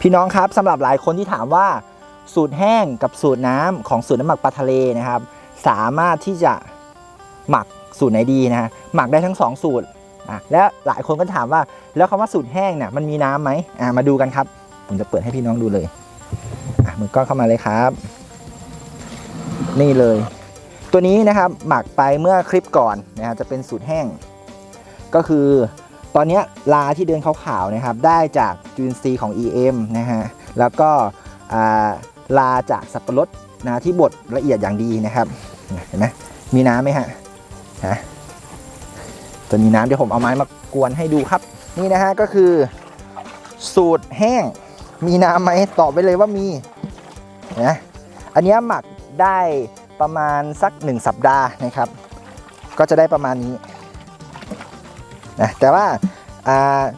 พี่น้องครับสำหรับหลายคนที่ถามว่า สูตรแห้งกับสูตรน้ำของสูตรน้ำหมักปลาทะเลนะครับ สามารถที่จะหมักสูตรไหนดีนะหมักได้ทั้งสองสูตรอะและหลายคนก็ถามว่า แล้วคำว่าสูตรแห้งเนี่ยมันมีน้ำไหมอะมาดูกันครับ ผมจะเปิดให้พี่น้องดูเลยอะมือก้อนเข้ามาเลยครับ นี่เลย ตัวนี้นะครับหมักไปเมื่อคลิปก่อนนะฮะจะเป็นสูตรแห้ง ก็คือ ตอนนี้ลาที่เดินขาวๆนะครับได้จากจุลินทรีย์ของ EM นะฮะแล้วก็ลาจากสับปะรดนะที่บดละเอียดอย่างดีนะครับเห็นไหมมีน้ำไหมฮะฮะตัวนี้น้ำเดี๋ยวผมเอาไม้มากวนให้ดูครับ นี่นะฮะก็คือ สูตรแห้งมีน้ำไหมตอบไปเลยว่ามีนะอันนี้หมักได้ประมาณสัก 1 สัปดาห์นะครับ ก็จะได้ประมาณนี้ นะแต่ว่า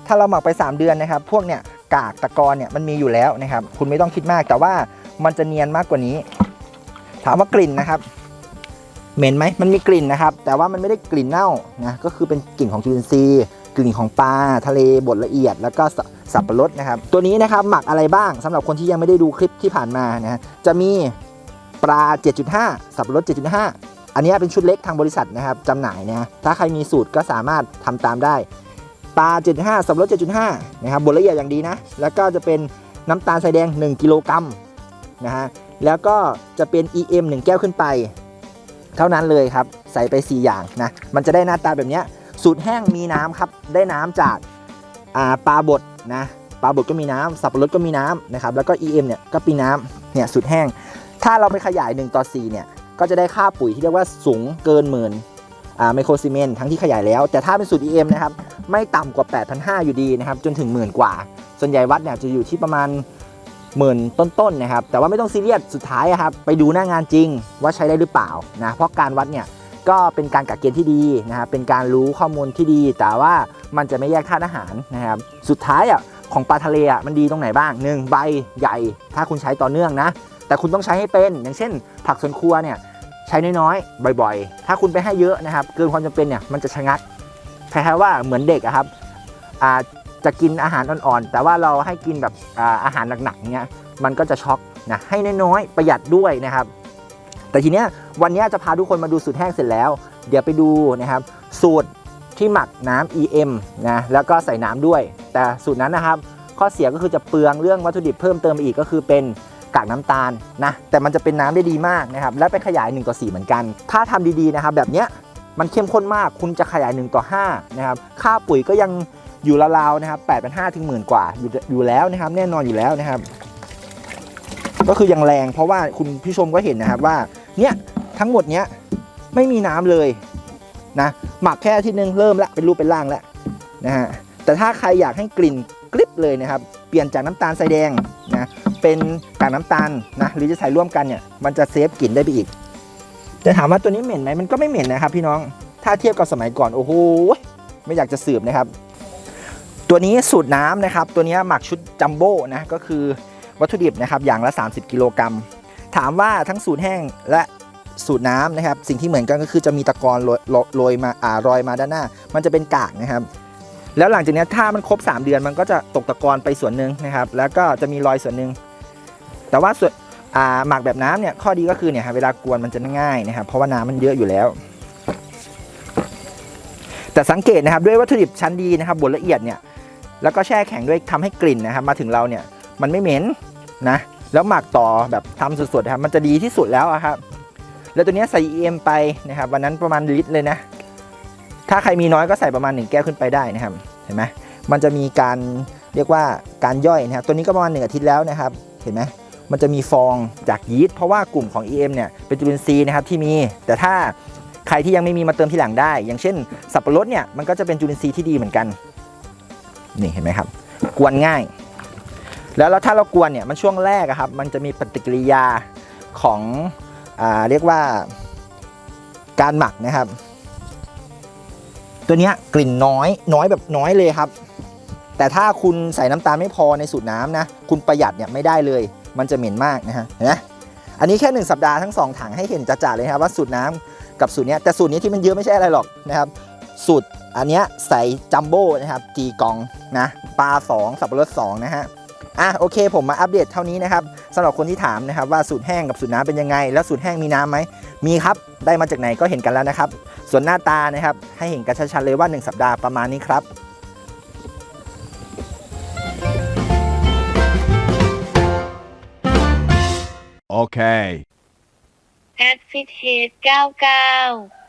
ถ้าเราหมักไป 3 เดือนนะครับ พวกเนี่ยกากตะกอนเนี่ยมันมีอยู่แล้วนะครับ คุณไม่ต้องคิดมาก แต่ว่ามันจะเนียนมากกว่านี้ ถามว่ากลิ่นนะครับ เหม็นไหมมันมีกลิ่นนะครับ แต่ว่ามันไม่ได้กลิ่นเน่านะก็คือเป็นกลิ่นของจุลินทรีย์กลิ่นของปลาทะเลบดละเอียด แล้วก็สสับปะรดนะครับ ตัวนี้นะครับหมักอะไรบ้างสำหรับคนที่ยังไม่ได้ดูคลิปที่ผ่านมานะฮะจะมีปลา 7.5 สับปะรด 7.5 อันนี้เป็นชุดเล็กทางบริษัทนะครับจำหน่ายนะฮะถ้าใครมีสูตรก็สามารถทำตามได้ปลา 7.5สับปะรด7.5นะครับบดละเอียดอย่างดีนะ แล้วก็จะเป็นน้ำตาลทรายแดง 1 กิโลกรัมนะฮะแล้วก็จะเป็น EM 1 แก้วขึ้นไป เท่านั้นเลยครับ ใส่ไป 4 อย่างนะ มันจะได้หน้าตาแบบนี้สูตรแห้งมีน้ำครับ ได้น้ำจากาปลาบดนะปลาบดก็มีน้ำสับปะรดก็มีน้ำนะครับแล้วก็ EM เนี่ยก็มีน้ำเนี่ยสูตรแห้ง ถ้าเราไปขยาย 1 ต่อ 4 เนี่ย ก็จะได้ค่าปุ๋ยที่เรียกว่าสูงเกินหมื่นอ่าไมโครซีเมนต์ทั้งที่ขยายแล้ว แต่ถ้าเป็นสูตร EM นะครับ ไม่ต่ำกว่า 8,500 อยู่ดีนะครับ จนถึงหมื่นกว่า ส่วนใหญ่วัดเนี่ยจะอยู่ที่ประมาณหมื่นต้นๆนะครับ แต่ว่าไม่ต้องซีเรียสสุดท้ายอะครับ ไปดูหน้างานจริงว่าใช้ได้หรือเปล่านะเพราะการวัดเนี่ยก็เป็นการกักเกณฑ์ที่ดีนะครับเป็นการรู้ข้อมูลที่ดี แต่ว่ามันจะไม่แยกธาตุอาหารนะครับสุดท้ายอะของปลาทะเลอะมันดีตรงไหนบ้างหนึ่งใบใหญ่ ถ้าคุณใช้ต่อเนื่องนะ แต่คุณต้องใช้ให้เป็นอย่างเช่น ผักสวนครัวเนี่ย ใช้น้อยๆ บ่อยๆ ถ้าคุณไปให้เยอะนะครับ เกินความจำเป็นเนี่ยมันจะชะงักคล้ายๆว่าเหมือนเด็กอะครับอาจะกินอาหารอ่อนๆ แต่ว่าเราให้กินแบบอาอาหารหนักๆเนี้ยมันก็จะช็อกนะให้น้อยๆ ประหยัดด้วยนะครับ แต่ทีเนี้ยวันนี้จะพาทุกคนมาดูสูตรแห้งเสร็จแล้ว เดี๋ยวไปดูนะครับ สูตรที่หมักน้ำ EM นะแล้วก็ใส่น้ำด้วย แต่สูตรนั้นนะครับ ข้อเสียก็คือจะเปลืองเรื่องวัตถุดิบเพิ่มเติมอีกก็คือเป็น กากน้ำตาลนะแต่มันจะเป็นน้ำได้ดีมากนะครับและเป็นขยาย1ต่อ4เหมือนกัน ถ้าทำดีๆนะครับแบบเนี้ยมันเข้มข้นมากคุณจะขยาย1ต่อ5นะครับค่าปุ๋ยก็ยังอยู่ราวๆนะครับ8 5 0 0ถึงหมื่นกว่าอยู่อยู่แล้วนะครับแน่นอนอยู่แล้วนะครับ ก็คือยังแรงเพราะว่าคุณผู้ชมก็เห็นนะครับว่าเนี่ยทั้งหมดเนี้ยไม่มีน้ำเลยนะหมักแค่ที่นึงเริ่มละเป็นรูปเป็นร่างแล้วนะฮะแต่ถ้าใครอยากให้กลิ่นกริบเลยนะครับ เปลี่ยนจากน้ำตาลทรายแดงนะ เป็นกากน้ำตาลนะหรือจะใส่ร่วมกันเนี่ยมันจะเซฟกลิ่นได้ไปอีกจะถามว่าตัวนี้เหม็นไหมมันก็ไม่เหม็นนะครับ พี่น้องถ้าเทียบกับสมัยก่อนโอ้โหไม่อยากจะสืบนะครับ ตัวนี้สูตรน้ำนะครับ ตัวนี้หมักชุดจัมโบ้นะก็คือวัตถุดิบนะครับอย่างละ 30 กิโลกรัมถามว่าทั้งสูตรแห้งและสูตรน้ำนะครับ สิ่งที่เหมือนกันก็คือจะมีตะกอนโรยโรยโรยมาอ่ารอยมาด้านหน้า มันจะเป็นกากนะครับ แล้วหลังจากนี้ถ้ามันครบ 3 เดือนมันก็จะตกตะกอนไปส่วนหนึ่งนะครับ แล้วก็จะมีรอยส่วนหนึ่ง แต่ว่าส่วนหมักแบบน้ำเนี่ยข้อดีก็คือเนี่ยเวลากวนมันจะง่ายนะครับเพราะว่าน้ำมันเยอะอยู่แล้ว แต่สังเกตนะครับด้วยวัตถุดิบชั้นดีนะครับบดละเอียดเนี่ยแล้วก็แช่แข็งด้วยทำให้กลิ่นนะครับ มาถึงเราเนี่ยมันไม่เหม็นนะแล้วหมักต่อแบบทำสดๆครับมันจะดีที่สุดแล้วครับ แล้วตัวนี้ใส่ EM ไปนะครับวันนั้นประมาณลิตรเลยนะ ถ้าใครมีน้อยก็ใส่ประมาณ1แก้วขึ้นไปได้นะครับเห็นไหมมันจะมีการเรียกว่าการย่อยนะครับตัวนี้ก็ประมาณหนึ่งอาทิตย์แล้วนะครับ เห็นไหม มันจะมีฟองจากยีสต์เพราะว่ากลุ่มของ EM เนี่ยเป็นจุลินทรีย์นะครับที่มี แต่ถ้าใครที่ยังไม่มีมาเติมทีหลังได้ อย่างเช่น สับปะรดเนี่ยมันก็จะเป็นจุลินทรีย์ที่ดีเหมือนกันนี่เห็นไหมครับ กวนง่าย แล้วถ้าเรากวนเนี่ยมันช่วงแรกครับ มันจะมีปฏิกิริยาของอาเรียกว่าการหมักนะครับ ตัวนี้กลิ่นน้อยน้อยแบบน้อยเลยครับ แต่ถ้าคุณใส่น้ำตาลไม่พอในสูตรน้ำนะ คุณประหยัดเนี่ยไม่ได้เลย มันจะเหม็นมากนะฮะเห็นไหมอันนี้แค่ 1 สัปดาห์ทั้ง 2 ถังให้เห็นจ่าๆเลยครับว่าสูตรน้ำกับสูตรนี้แต่สูตรนี้ที่มันเยอะไม่ใช่อะไรหรอกนะครับสูตรอันนี้ใส่จัมโบ้นะครับจีกองนะปลา 2 สับปะรด2นะฮะอะโอเค ผมมาอัปเดตเท่านี้นะครับสำหรับคนที่ถามนะครับว่าสูตรแห้งกับสูตรน้ำเป็นยังไง แล้วสูตรแห้งมีน้ำไหมมีครับได้มาจากไหนก็เห็นกันแล้วนะครับ ส่วนหน้าตานะครับให้เห็นกันชัดๆเลยว่า 1 สัปดาห์ประมาณนี้ครับ Okay. a d f i t h e a d 99